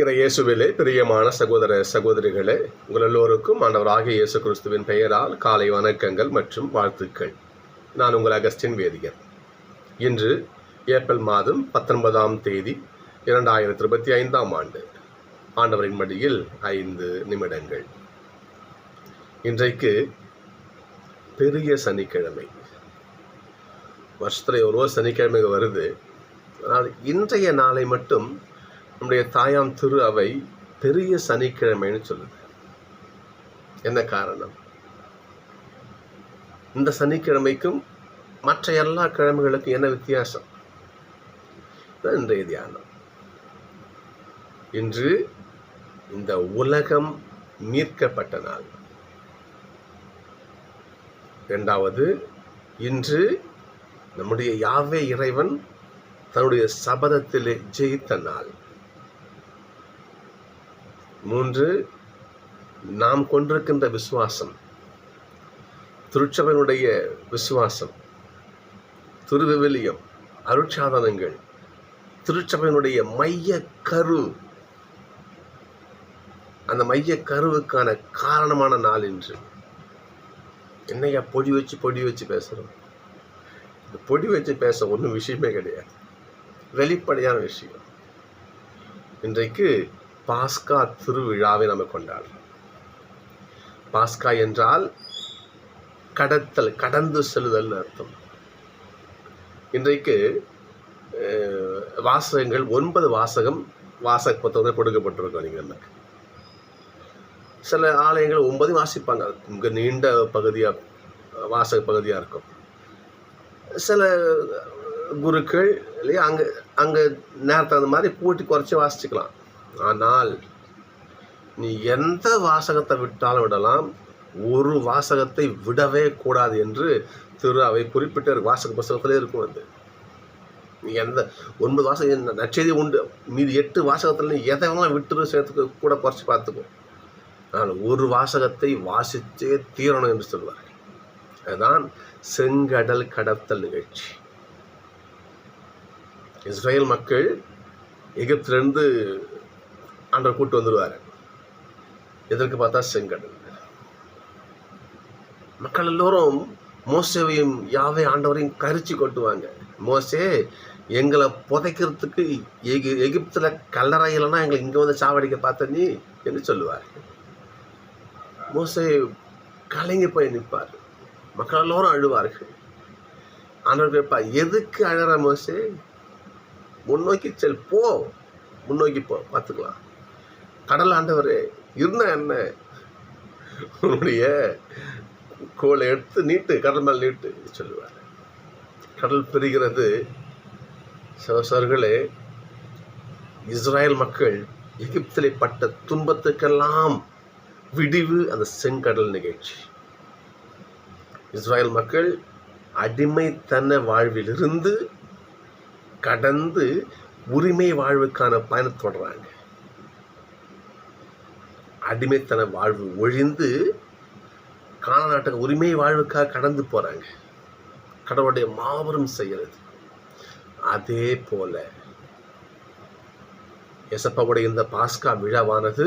இறை இயேசுவிலே பிரியமான சகோதர சகோதரிகளே உங்கள் எல்லோருக்கும் ஆண்டவராகிய இயேசு கிறிஸ்துவின் பெயரால் காலை வணக்கங்கள் மற்றும் வாழ்த்துக்கள். நான் உங்கள் அகஸ்டின் வேதியர் இன்று ஏப்ரல் மாதம் பத்தொன்பதாம் தேதி இரண்டாயிரத்தி இருபத்தி ஐந்தாம் ஆண்டு. ஆண்டவரின் மடியில் ஐந்து நிமிடங்கள். இன்றைக்கு பெரிய சனிக்கிழமை. வருஷத்துல எவ்வளோ சனிக்கிழமை வருது. ஆனால் இன்றைய நாளை மட்டும் நம்முடைய தாயாம் திரு அவை பெரிய சனிக்கிழமைன்னு சொல்லுது. என்ன காரணம்? இந்த சனிக்கிழமைக்கும் மற்ற எல்லா கிழமைகளுக்கும் என்ன வித்தியாசம்? இன்றைய தியானம். இன்று இந்த உலகம் மீட்கப்பட்ட நாள். இரண்டாவது இன்று நம்முடைய யாவே இறைவன் தன்னுடைய சபதத்திலே ஜெயித்த நாள். மூன்று நாம் கொண்டிருக்கின்ற விசுவாசம். திருச்சபையினுடைய விசுவாசம் திருவிவிலியம் அருட்சாதனங்கள் திருச்சபையினுடைய மைய கரு அந்த மைய கருவுக்கான காரணமான நாள் என்று என்னையா பொடி வச்சு பொடி வச்சு பேசுகிறோம் இந்த பொடி வச்சு பேச ஒன்றும் விஷயமே கிடையாது. வெளிப்படையான விஷயம். இன்றைக்கு பாஸ்கா திருவிழாவை நம்ம கொண்டாடுறோம். பாஸ்கா என்றால் கடத்தல் கடந்து செல்லுதல் அர்த்தம். இன்றைக்கு வாசகங்கள் ஒன்பது வாசகம் வாசக புத்தகத்தில் கொடுக்கப்பட்டிருக்கோம் நீங்கள் எனக்கு சில ஆலயங்கள் ஒன்பதையும் வாசிப்பாங்க. மிக நீண்ட பகுதியாக வாசக பகுதியாக இருக்கும். சில குருக்கள் இல்லையா அங்கே அங்கே நேரத்தை அந்த மாதிரி கூட்டி குறைச்சி வாசிச்சுக்கலாம். ஆனால் நீ எந்த வாசகத்தை விட்டாலும் விடலாம். ஒரு வாசகத்தை விடவே கூடாது என்று திரு அவை குறிப்பிட்ட வாசக புஸ்தகத்திலே இருக்கும் அது. நீ எந்த ஒன்பது வாசகம் நற்செய்தி உண்டு. மீதி எட்டு வாசகத்தில் நீ எதை வேணாலும் விட்டுரு சேர்த்துக்கு கூட குறைச்சி பார்த்துக்கோ. ஆனால் ஒரு வாசகத்தை வாசித்தே தீரணும் என்று சொல்வார்கள். அதுதான் செங்கடல் கடத்தல் நிகழ்ச்சி. இஸ்ரேல் மக்கள் எகிப்திலிருந்து ஆண்டவர் கூட்டு வந்துடுவார். எதற்கு பார்த்தா செங்கடல். மக்கள் எல்லோரும் மோசேவையும் யாவே ஆண்டவரையும் கரிச்சு கொட்டுவாங்க. மோசே எங்களை புதைக்கிறதுக்கு எகி எகிப்தில் கல்லறை எங்களை இங்கே வந்து சாவடிக்க பார்த்த நீ என்று சொல்லுவார். மோசே கலங்கி போய் நிற்பார். மக்கள் எல்லோரும் அழுவார்கள். ஆண்டவர் கேட்பா எதுக்கு அழற மோசே? முன்னோக்கி செல் போ. முன்னோக்கி போ. பார்த்துக்கலாம். கடல் ஆண்டவரே இருந்தா என்ன? உன்னுடைய கோலை எடுத்து நீட்டு கடல் மேல் நீட்டு சொல்லுவார். கடல் பிரிகிறது. சகோசர்களே இஸ்ராயல் மக்கள் எகிப்திலே பட்ட துன்பத்துக்கெல்லாம் விடிவு அந்த செங்கடல் நிகழ்ச்சி. இஸ்ரேல் மக்கள் அடிமைத்தன வாழ்விலிருந்து கடந்து உரிமை வாழ்வுக்கான பயணம் தொடர்றாங்க அடிமைத்தன வாழ்வு ஒழிந்து காண நாட்டுக்கு உரிமை வாழ்வுக்காக கடந்து போகிறாங்க கடவுளுடைய மாபெரும் செய்கிறது அதே. போல எசப்பாவுடைய இந்த பாஸ்கா விழாவானது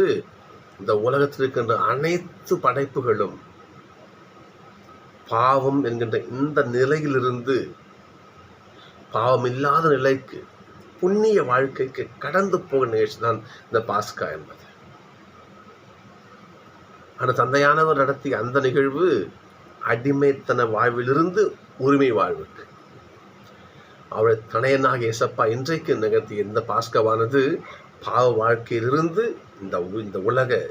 இந்த உலகத்தில் இருக்கின்ற அனைத்து படைப்புகளும் பாவம் என்கின்ற இந்த நிலையிலிருந்து பாவம் இல்லாத நிலைக்கு புண்ணிய வாழ்க்கைக்கு கடந்து போகிற நிகழ்ச்சி தான் இந்த பாஸ்கா என்பது. ஆனால் தந்தையானவர் நடத்திய அந்த நிகழ்வு அடிமைத்தன வாழ்விலிருந்து உரிமை வாழ்வுக்கு. அவருடைய தனையனாக இயேசப்பா இன்றைக்கு நிகழ்த்திய இந்த பாஸ்கவானது பாவ வாழ்க்கையிலிருந்து இந்த உ- இந்த உலக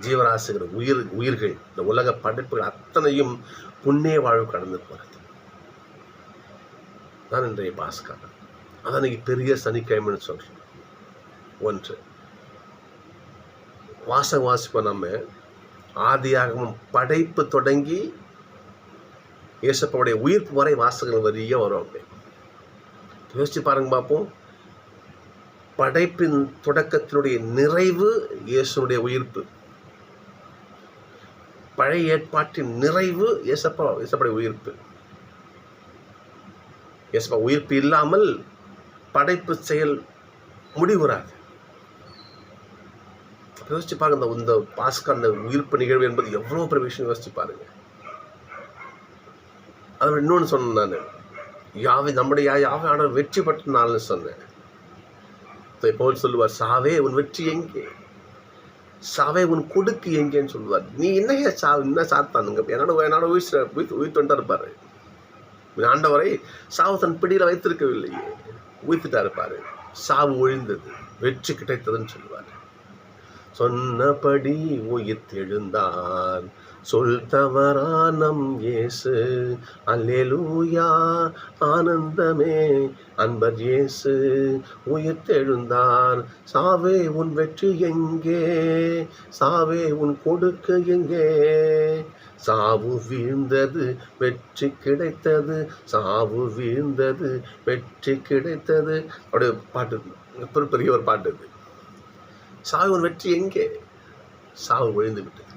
ஜீவராசிகள் உயிர் உயிர்கள் இந்த உலக படைப்புகள் அத்தனையும் புண்ணிய வாழ்வு கடந்து போகிறது. தான் இன்றைய பாஸ்கா அதான் இன்னைக்கு பெரிய சனிக்கிழமைன்னு சொல்கிறேன் ஒன்று. வாசகம் வாசிப்போம் நம்ம. ஆதியாகவும் படைப்பு தொடங்கி இயேசப்பாவுடைய உயிர்ப்பு வரை வாசகங்கள் வரிய வரும் அப்படி. யோசிச்சு பாருங்க பார்ப்போம் படைப்பின் தொடக்கத்தினுடைய நிறைவு இயேசுனுடைய உயிர்ப்பு. பழைய ஏற்பாட்டின் நிறைவு இயேசப்பா இயேசப்படைய உயிர்ப்பு. இயேசப்பா உயிர்ப்பு இல்லாமல் படைப்பு செயல் முடிவுறாது. யோசிச்சு பாருங்க இந்த இந்த பாஸ்கா அந்த உயிர்ப்பு நிகழ்வு என்பது எவ்வளோ பெரிய விஷயம் யோசிச்சு பாருங்க. அதில் இன்னொன்று சொன்னேன் நான். யாவை நம்முடைய யாவை ஆனால் வெற்றி பெற்ற நாள்னு சொன்னேன் இப்போ சொல்லுவார் சாவே உன் வெற்றி எங்கே? சாவே உன் கொடுக்கு எங்கேன்னு சொல்லுவார். நீ என்னையா சா என்ன சாத்தானுங்க என்னோட என்னோட உயிர் உயிர் உயிர் தொண்டா இருப்பாரு ஆண்டவரை சாவு தன் பிடியில் வைத்திருக்கவில்லையே. உயிர்த்துட்டா இருப்பார் சாவு ஒழிந்தது. வெற்றி கிடைத்ததுன்னு சொல்லுவார். சொன்னபடி உயிர்த்தெழுந்தான். சொல் தவறானம் இயேசு. அல்லேலூயா ஆனந்தமே. அன்பர் இயேசு உயிர்த்தெழுந்தான். சாவே உன் வெற்றி எங்கே? சாவே உன் கொடுக்க எங்கே? சாவு வீழ்ந்தது வெற்றி கிடைத்தது. சாவு வீழ்ந்தது வெற்றி கிடைத்தது. அப்படியே பாட்டு பெரிய பெரிய ஒரு பாட்டு சாவின் உன் வெற்றி எங்கே? சாவு ஒழிந்து விட்டது.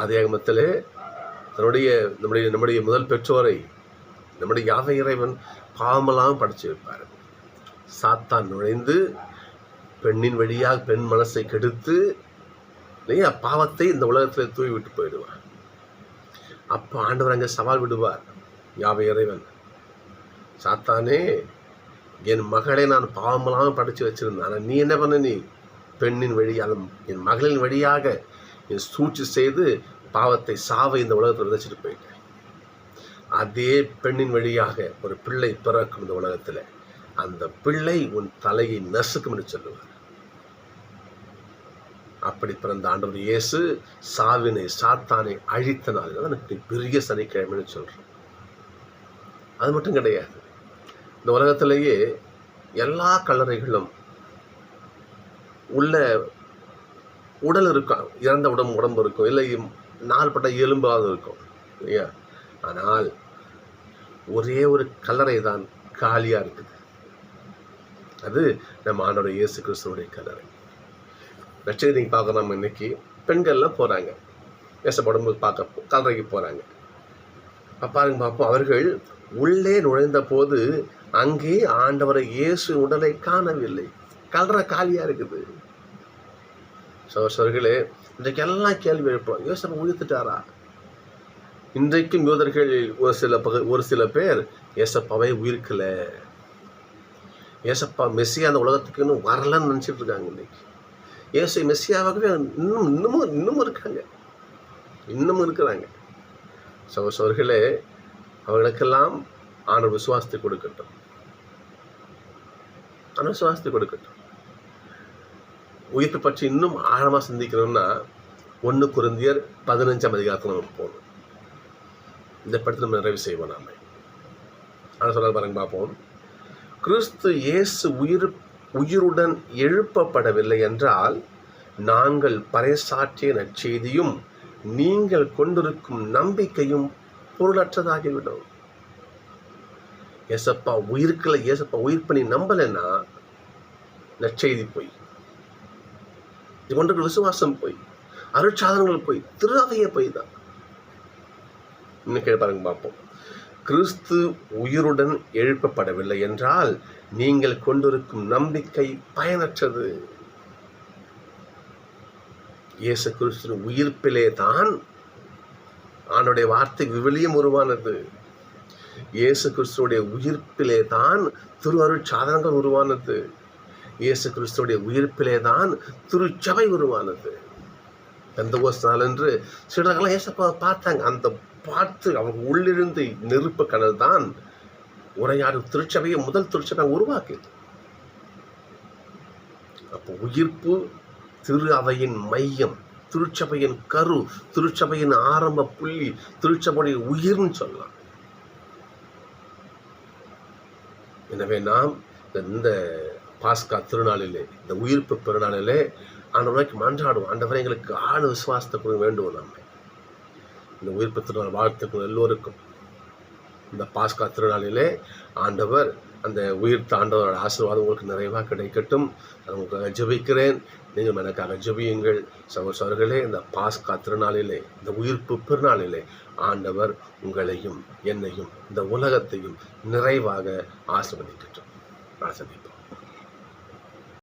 ஆதியாகமத்திலே தன்னுடைய நம்முடைய நம்முடைய முதல் பெற்றோரை நம்முடைய யாவை இறைவன் பாவமெல்லாம் படைச்சு வைப்பார். சாத்தான் நுழைந்து பெண்ணின் வழியாக பெண் மனசை கெடுத்து இல்லையா பாவத்தை இந்த உலகத்தில் தூவி விட்டு போயிடுவார். அப்போ ஆண்டவர் அங்கே சவால் விடுவார் யாவை இறைவன். சாத்தானே என் மகளை நான் பாவமெல்லாம் படித்து வச்சிருந்தேன். ஆனால் நீ என்ன பண்ண நீ? பெண்ணின் வழியாலும் என் மகளின் வழியாக என் சூழ்ச்சி செய்து பாவத்தை சாவை இந்த உலகத்தில் விதைச்சிட்டு போயிட்டேன். அதே பெண்ணின் வழியாக ஒரு பிள்ளை பிறக்கும் இந்த உலகத்தில் அந்த பிள்ளை உன் தலையை நசுக்கும் என்று சொல்லுவார். அப்படி பிறந்த ஆண்டவர் இயேசு சாவினை சாத்தானை அழித்த நாள் எனக்கு பெரிய சனிக்கிழமைன்னு சொல்கிறேன் அது மட்டும் கிடையாது. இந்த உலகத்திலேயே எல்லா கல்லறைகளும் உள்ள உடல் இருக்கும் இறந்த உடம்பு உடம்பு இருக்கும் இல்லை நாள்பட்ட எலும்பாவது இருக்கும் இல்லையா? ஆனால் ஒரே ஒரு கல்லறை தான் காலியாக இருக்குது. அது நம்ம ஆண்டோட இயேசு கிறிஸ்துவனுடைய கல்லறை. நட்சத்திரம் நீங்கள் பார்க்குறோம் நம்ம இன்னைக்கு பெண்கள்லாம் போகிறாங்க பேசப்படும் பார்க்க கல்லறைக்கு போகிறாங்க பாருங்க பார்ப்போம். அவர்கள் உள்ளே நுழைந்த போது அங்கே ஆண்டவரை இயேசு உடலை காணவில்லை. கல்லறை காலியாக இருக்குது. சோர்களே இன்றைக்கெல்லாம் கேள்வி எழுப்போம். யோசனை உயிர்த்துட்டாரா இன்றைக்கும் யூதர்கள் ஒரு சில பகு ஒரு சில பேர் ஏசப்பாவை உயிர்க்கல. ஏசப்பா மெஸ்ஸியா அந்த உலகத்துக்கு இன்னும் வரலன்னு நினச்சிட்டு இருக்காங்க இன்னைக்கு ஏசை மெஸ்ஸியாவாகவே இன்னும் இன்னமும் இன்னமும் இருக்காங்க. இன்னமும் இருக்கிறாங்க. சோர்களே அவர்களுக்கெல்லாம் ஆன விசுவாசத்தை கொடுக்கட்டும். ஆன விசுவாசத்தை கொடுக்கட்டும். உயிர்ப்பு பற்றி இன்னும் ஆழமாக சிந்திக்கணும்னா ஒன்று குருந்தியர் பதினஞ்சாம் அதிகாரத்தில் நம்ம போகணும். இந்த படத்தில் நம்ம நிறைவு செய்வோம் நாம். ஆனால் சொல்ல பாருங்க பார்ப்போம். கிறிஸ்து இயேசு உயிர் உயிருடன் எழுப்பப்படவில்லை என்றால் நாங்கள் பறைசாற்றிய நற்செய்தியும் நீங்கள் கொண்டிருக்கும் நம்பிக்கையும் பொருளற்றதாகிவிடும். ஏசப்பா உயிருக்கில் ஏசப்பா உயிர் பண்ணி நம்பலைன்னா நற்செய்தி போய். இது கொண்டு விசுவாசம் போய் அருட்சாதனங்கள் போய் திருவாவையே போய் தான். இன்னும் பாருங்க பார்ப்போம். கிறிஸ்து உயிருடன் எழுப்பப்படவில்லை என்றால் நீங்கள் கொண்டிருக்கும் நம்பிக்கை பயனற்றது. இயேசு கிறிஸ்து உயிர்ப்பிலே தான் அவனுடைய வார்த்தை விவிலியம் உருவானது. இயேசு கிறிஸ்துடைய உயிர்ப்பிலே தான் திரு அருள் சாதனங்கள் உருவானது. இயேசு கிறிஸ்துடைய உயிர்ப்பிலே தான் திருச்சபை உருவானது. எந்த நாள் என்று சிலர்கள்லாம் இயேசப்பா பார்த்தாங்க. அந்த பார்த்து அவங்க உள்ளிருந்து நெருப்பு கடல் தான் உரையாடு திருச்சபையை முதல் திருச்சபை உருவாக்குது அப்போ உயிர்ப்பு திரு அவையின் மையம் திருச்சபையின் கரு திருச்சபையின் ஆரம்ப புள்ளி திருச்சபையுடைய உயிர்னு சொல்லலாம். எனவே நாம் இந்த பாஸ்கா திருநாளிலே இந்த உயிர்ப்பு பெருநாளிலே ஆண்டவரைக்கு மன்றாடுவோம். ஆண்டவரை எங்களுக்கு ஆழ விசுவாசத்தை கொடுக்க வேண்டும் நம்ம இந்த உயிர்ப்பு திருநாள் வாழ்த்துக்கள் எல்லோருக்கும். இந்த பாஸ்கா திருநாளிலே ஆண்டவர் அந்த உயிர்த்த ஆண்டவரோட ஆசீர்வாதம் உங்களுக்கு நிறைவாக கிடைக்கட்டும். நான் உங்களுக்காக ஜபிக்கிறேன். நீங்கள் எனக்காக ஜபியுங்கள். சகோசர்களே இந்த பாஸ்கா திருநாளிலே இந்த உயிர்ப்பு பெருநாளிலே ஆண்டவர் உங்களையும் என்னையும் இந்த உலகத்தையும் நிறைவாக ஆசிர்வதிக்கட்டும். ஆசிர்வதிப்போம்